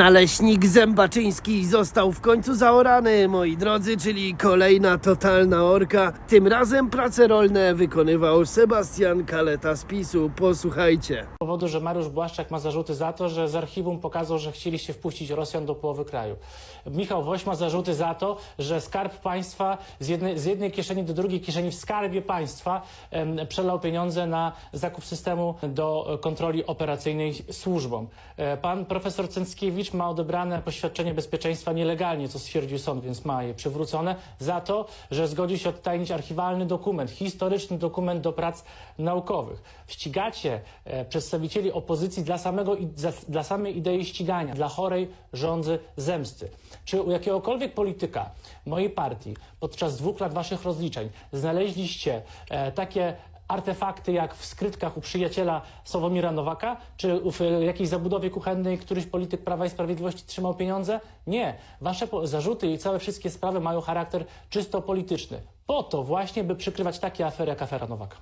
Naleśnik zębaczyński został w końcu zaorany, moi drodzy, czyli kolejna totalna orka. Tym razem prace rolne wykonywał Sebastian Kaleta z PiSu. Posłuchajcie. powodu, że Mariusz Błaszczak ma zarzuty za to, że z archiwum pokazał, że chcieliście wpuścić Rosjan do połowy kraju. Michał Woś ma zarzuty za to, że skarb państwa z jednej, z jednej kieszeni do drugiej kieszeni w skarbie państwa em, przelał pieniądze na zakup systemu do kontroli operacyjnej służbom. E, Pan profesor Cęckiewicz ma odebrane poświadczenie bezpieczeństwa nielegalnie, co stwierdził sąd, więc ma je przywrócone, za to, że zgodził się odtajnić archiwalny dokument, historyczny dokument do prac naukowych. Ścigacie e, przedstawicieli opozycji dla, samego, dla samej idei ścigania, dla chorej rządzy zemsty. Czy u jakiegokolwiek polityka mojej partii podczas dwóch lat waszych rozliczeń znaleźliście e, takie artefakty jak w skrytkach u przyjaciela Sławomira Nowaka, czy w jakiejś zabudowie kuchennej któryś polityk Prawa i Sprawiedliwości trzymał pieniądze? Nie. Wasze zarzuty i całe wszystkie sprawy mają charakter czysto polityczny. Po to właśnie, by przykrywać takie afery jak afera Nowaka.